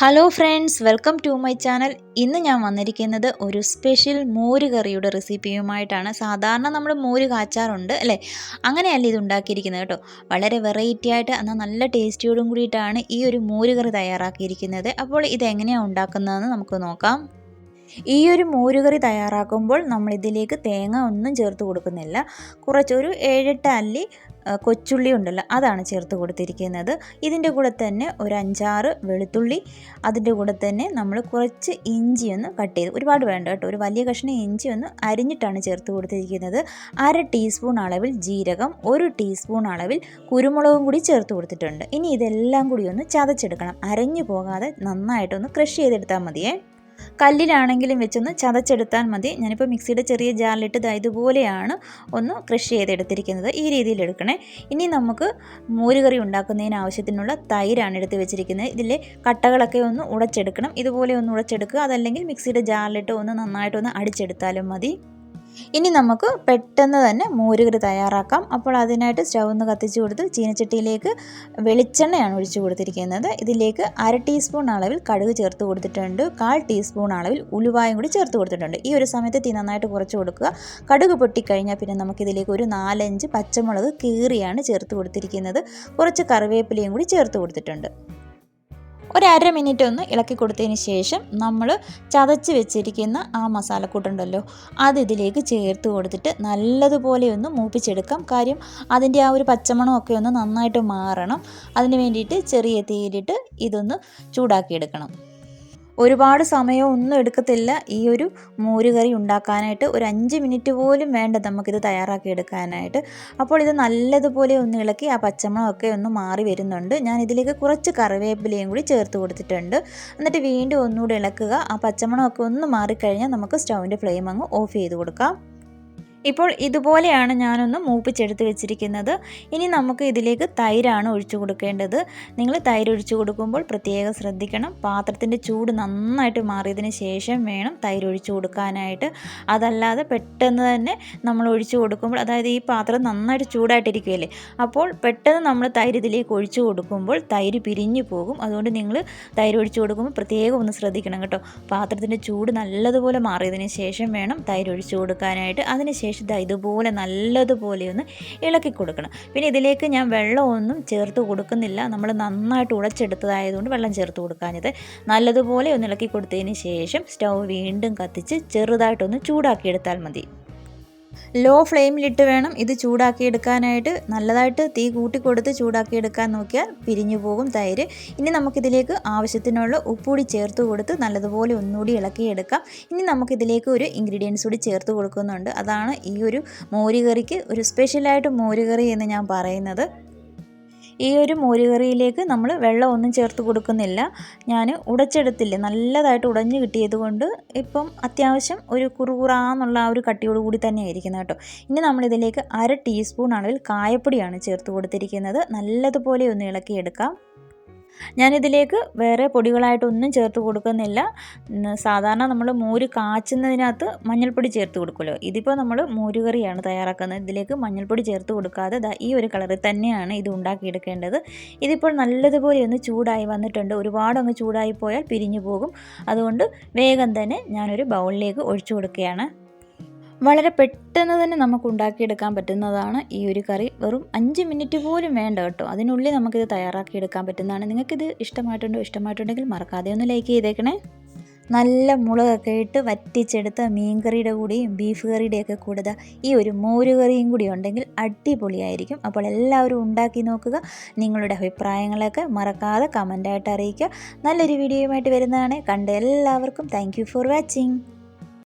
Hello friends welcome to my channel ഇന്ന് ഞാൻ വന്നിരിക്കുന്നത് ഒരു സ്പെഷ്യൽ മോര് കറിയുടെ റെസിപ്പിയുമായിട്ടാണ് സാധാരണ നമ്മൾ മോര് കാച്ചാറുണ്ട് അല്ലേ? അങ്ങനെയല്ല ഇത് ഉണ്ടാക്കിയിരിക്കുന്നത് കേട്ടോ. വളരെ വെറൈറ്റി ആയിട്ട് എന്നാൽ നല്ല ടേസ്റ്റിയോടും കൂടിയിട്ടാണ് ഈ ഒരു മോര് കറി തയ്യാറാക്കിയിരിക്കുന്നത്. അപ്പോൾ ഇത് എങ്ങനെയാണ് ഉണ്ടാക്കുന്നതെന്ന് നമുക്ക് നോക്കാം. ഈ ഒരു മോര് കറി തയ്യാറാക്കുമ്പോൾ നമ്മൾ ഇതിലേക്ക് തേങ്ങ ഒന്നും ചേർത്ത് കൊടുക്കുന്നില്ല. കുറച്ചൊരു ഏഴെട്ട് അല്ലി കൊച്ചുള്ളി ഉണ്ടല്ലോ അതാണ് ചേർത്ത് കൊടുത്തിരിക്കുന്നത്. ഇതിന്റെ കൂടെ തന്നെ ഒരു അഞ്ചാറ് വെളുത്തുള്ളി അതിന്റെ കൂടെ തന്നെ നമ്മൾ കുറച്ച് ഇഞ്ചി ഒന്ന് കട്ട് ചെയ്ത് ഒരുപാട് വേണ്ട കേട്ടോ ഒരു വലിയ കഷ്ണം ഇഞ്ചി ഒന്ന് അരിഞ്ഞിട്ടാണ് ചേർത്ത് കൊടുത്തിരിക്കുന്നത്. അര ടീസ്പൂൺ അളവിൽ ജീരകം ഒരു ടീസ്പൂൺ അളവിൽ കുരുമുളകും കൂടി ചേർത്ത് കൊടുത്തിട്ടുണ്ട്. ഇനി ഇതെല്ലാം കൂടി ഒന്ന് ചതച്ചെടുക്കണം. അരഞ്ഞു പോകാതെ നന്നായിട്ടൊന്ന് ക്രഷ് ചെയ്തെടുത്താൽ മതിയേ. കല്ലിലാണെങ്കിലും വെച്ചൊന്ന് ചതച്ചെടുത്താൽ മതി. ഞാനിപ്പോൾ മിക്സിയുടെ ചെറിയ ജാറിലിട്ട് ഇതാ ഇതുപോലെയാണ് ഒന്ന് ക്രഷ് ചെയ്തെടുത്തിരിക്കുന്നത്. ഈ രീതിയിൽ എടുക്കണേ. ഇനി നമുക്ക് മോരുകറി ഉണ്ടാക്കുന്നതിന് ആവശ്യത്തിനുള്ള തൈരാണ് എടുത്ത് വെച്ചിരിക്കുന്നത്. ഇതിലെ കട്ടകളൊക്കെ ഒന്ന് ഉടച്ചെടുക്കണം. ഇതുപോലെ ഒന്ന് ഉടച്ചെടുക്കുക. അതല്ലെങ്കിൽ മിക്സിയുടെ ജാറിലിട്ട് ഒന്ന് നന്നായിട്ടൊന്ന് അടിച്ചെടുത്താലും മതി. ഇനി നമുക്ക് പെട്ടെന്ന് തന്നെ മോരുകറി തയ്യാറാക്കാം. അപ്പോൾ അതിനായിട്ട് സ്റ്റൗ ഒന്ന് കത്തിച്ച് കൊടുത്ത് ചീനച്ചട്ടിയിലേക്ക് വെളിച്ചെണ്ണയാണ് ഒഴിച്ചു കൊടുത്തിരിക്കുന്നത്. ഇതിലേക്ക് അര ടീസ്പൂൺ അളവിൽ കടുക് ചേർത്ത് കൊടുത്തിട്ടുണ്ട്. കാൽ ടീസ്പൂൺ അളവിൽ ഉലുവായും കൂടി ചേർത്ത് കൊടുത്തിട്ടുണ്ട്. ഈ ഒരു സമയത്ത് തീ നന്നായിട്ട് കുറച്ച് കൊടുക്കുക. കടുക് പൊട്ടിക്കഴിഞ്ഞാൽ പിന്നെ നമുക്കിതിലേക്ക് ഒരു നാലഞ്ച് പച്ചമുളക് കീറിയാണ് ചേർത്ത് കൊടുത്തിരിക്കുന്നത്. കുറച്ച് കറിവേപ്പിലയും കൂടി ചേർത്ത് കൊടുത്തിട്ടുണ്ട്. ഒരു മിനിറ്റ് ഒന്ന് ഇളക്കി കൊടുത്തതിന് ശേഷം നമ്മൾ ചതച്ച് വെച്ചിരിക്കുന്ന ആ മസാലക്കൂട്ടുണ്ടല്ലോ അത് ഇതിലേക്ക് ചേർത്ത് കൊടുത്തിട്ട് നല്ലതുപോലെ ഒന്ന് മൂപ്പിച്ചെടുക്കാം. കാര്യം അതിന്റെ ആ ഒരു പച്ചമണമൊക്കെ ഒന്ന് നന്നായിട്ട് മാറണം. അതിന് വേണ്ടിയിട്ട് ചെറിയ തീയിലിട്ട് ഇതൊന്ന് ചൂടാക്കിയെടുക്കണം. ഒരുപാട് സമയമൊന്നും എടുക്കത്തില്ല ഈ ഒരു മോരുകറി ഉണ്ടാക്കാനായിട്ട്. ഒരു അഞ്ച് മിനിറ്റ് പോലും വേണ്ട നമുക്കിത് തയ്യാറാക്കി എടുക്കാനായിട്ട് അപ്പോൾ ഇത് നല്ലതുപോലെ ഒന്ന് ഇളക്കി ആ പച്ചമുളകൊക്കെ ഒന്ന് മാറി വരുന്നുണ്ട്. ഞാൻ ഇതിലേക്ക് കുറച്ച് കറിവേപ്പിലയും കൂടി ചേർത്ത് കൊടുത്തിട്ടുണ്ട്. എന്നിട്ട് വീണ്ടും ഒന്നുകൂടി ഇളക്കുക. ആ പച്ചമുളകൊക്കെ ഒന്ന് മാറിക്കഴിഞ്ഞാൽ നമുക്ക് സ്റ്റൗവിന്റെ ഫ്ലെയിം അങ്ങ് ഓഫ് ചെയ്ത് കൊടുക്കാം. ഇപ്പോൾ ഇതുപോലെയാണ് ഞാനൊന്ന് മൂപ്പിച്ചെടുത്ത് വെച്ചിരിക്കുന്നത്. ഇനി നമുക്ക് ഇതിലേക്ക് തൈരാണ് ഒഴിച്ചു കൊടുക്കേണ്ടത്. നിങ്ങൾ തൈര് ഒഴിച്ചു കൊടുക്കുമ്പോൾ പ്രത്യേകം ശ്രദ്ധിക്കണം. പാത്രത്തിന്റെ ചൂട് നന്നായിട്ട് മാറിയതിന് ശേഷം വേണം തൈര് ഒഴിച്ചു കൊടുക്കാനായിട്ട്. അതല്ലാതെ പെട്ടെന്ന് തന്നെ നമ്മൾ ഒഴിച്ചു കൊടുക്കുമ്പോൾ അതായത് ഈ പാത്രം നന്നായിട്ട് ചൂടായിട്ടിരിക്കുകയല്ലേ? അപ്പോൾ പെട്ടെന്ന് നമ്മൾ തൈര് ഇതിലേക്ക് ഒഴിച്ചു കൊടുക്കുമ്പോൾ തൈര് പിരിഞ്ഞു പോകും. അതുകൊണ്ട് നിങ്ങൾ തൈര് ഒഴിച്ചു കൊടുക്കുമ്പോൾ പ്രത്യേകം ഒന്ന് ശ്രദ്ധിക്കണം കേട്ടോ. പാത്രത്തിന്റെ ചൂട് നല്ലതുപോലെ മാറിയതിന് ശേഷം വേണം തൈര് ഒഴിച്ചു കൊടുക്കാനായിട്ട്. അതിന് ഇതാ ഇതുപോലെ നല്ലതുപോലെ ഒന്ന് ഇളക്കി കൊടുക്കണം. പിന്നെ ഇതിലേക്ക് ഞാൻ വെള്ളമൊന്നും ചേർത്ത് കൊടുക്കുന്നില്ല. നമ്മൾ നന്നായിട്ട് ഉടച്ചെടുത്തതായതുകൊണ്ട് വെള്ളം ചേർത്ത് കൊടുക്കാഞ്ഞത്. നല്ലതുപോലെ ഒന്ന് ഇളക്കി കൊടുത്തതിന് ശേഷം സ്റ്റൗ വീണ്ടും കത്തിച്ച് ചെറുതായിട്ടൊന്ന് ചൂടാക്കിയെടുത്താൽ മതി. ലോ ഫ്ലെയിമിലിട്ട് വേണം ഇത് ചൂടാക്കിയെടുക്കാനായിട്ട്. നല്ലതായിട്ട് തീ കൂട്ടിക്കൊടുത്ത് ചൂടാക്കിയെടുക്കാൻ നോക്കിയാൽ പിരിഞ്ഞു പോകും തൈര്. ഇനി നമുക്കിതിലേക്ക് ആവശ്യത്തിനുള്ള ഉപ്പുകൂടി ചേർത്ത് കൊടുത്ത് നല്ലതുപോലെ ഒന്നുകൂടി ഇളക്കിയെടുക്കാം. ഇനി നമുക്കിതിലേക്ക് ഒരു ഇൻഗ്രീഡിയൻസ് കൂടി ചേർത്ത് കൊടുക്കുന്നുണ്ട്. അതാണ് ഈ ഒരു മോരുകറിക്ക് ഒരു സ്പെഷ്യലായിട്ട് മോരുകറി എന്ന് ഞാൻ പറയുന്നത്. ഈ ഒരു മോരുകറിയിലേക്ക് നമ്മൾ വെള്ളമൊന്നും ചേർത്ത് കൊടുക്കുന്നില്ല. ഞാൻ ഉടച്ചെടുത്തില്ല? നല്ലതായിട്ട് ഉടഞ്ഞു കിട്ടിയത് കൊണ്ട് ഇപ്പം അത്യാവശ്യം ഒരു കുറുകുറാന്നുള്ള ആ ഒരു കട്ടിയോട് കൂടി തന്നെ ഇരിക്കുന്നത് കേട്ടോ. ഇനി നമ്മളിതിലേക്ക് അര ടീസ്പൂൺ അളവിൽ കായപ്പൊടിയാണ് ചേർത്ത് കൊടുത്തിരിക്കുന്നത്. നല്ലതുപോലെ ഒന്ന് ഇളക്കിയെടുക്കാം. ഞാനിതിലേക്ക് വേറെ പൊടികളായിട്ടൊന്നും ചേർത്ത് കൊടുക്കുന്നില്ല. സാധാരണ നമ്മൾ മോര് കാച്ചുന്നതിനകത്ത് മഞ്ഞൾപ്പൊടി ചേർത്ത് കൊടുക്കുമല്ലോ. ഇതിപ്പോൾ നമ്മൾ മോരുകറിയാണ് തയ്യാറാക്കുന്നത്. ഇതിലേക്ക് മഞ്ഞൾപ്പൊടി ചേർത്ത് കൊടുക്കാതെ ഈ ഒരു കളറിൽ തന്നെയാണ് ഇത് ഉണ്ടാക്കിയെടുക്കേണ്ടത്. ഇതിപ്പോൾ നല്ലതുപോലെ ഒന്ന് ചൂടായി വന്നിട്ടുണ്ട്. ഒരുപാട് അങ്ങ് ചൂടായി പോയാൽ പിരിഞ്ഞു പോകും. അതുകൊണ്ട് വേഗം തന്നെ ഞാനൊരു ബൗളിലേക്ക് ഒഴിച്ചു കൊടുക്കുകയാണ്. വളരെ പെട്ടെന്ന് തന്നെ നമുക്ക് ഉണ്ടാക്കിയെടുക്കാൻ പറ്റുന്നതാണ് ഈ ഒരു കറി. വെറും അഞ്ച് മിനിറ്റ് പോലും വേണ്ട കേട്ടോ. അതിനുള്ളിൽ നമുക്കിത് തയ്യാറാക്കിയെടുക്കാൻ പറ്റുന്നതാണ്. നിങ്ങൾക്കിത് ഇഷ്ടമായിട്ടുണ്ടോ ഇഷ്ടമായിട്ടുണ്ടെങ്കിൽ മറക്കാതെ ഒന്ന് ലൈക്ക് ചെയ്തേക്കണേ. നല്ല മുളകൊക്കെ ഇട്ട് വറ്റിച്ചെടുത്ത മീൻ കറിയുടെ കൂടെയും ബീഫ് കറിയുടെയൊക്കെ കൂടെ ഈ ഒരു മോര് കറിയും കൂടി ഉണ്ടെങ്കിൽ അടിപൊളിയായിരിക്കും. അപ്പോൾ എല്ലാവരും ഉണ്ടാക്കി നോക്കുക. നിങ്ങളുടെ അഭിപ്രായങ്ങളൊക്കെ മറക്കാതെ കമന്റായിട്ട് അറിയിക്കുക. നല്ലൊരു വീഡിയോയുമായിട്ട് വരുന്നതാണ്. കണ്ട എല്ലാവർക്കും താങ്ക് ഫോർ വാച്ചിങ്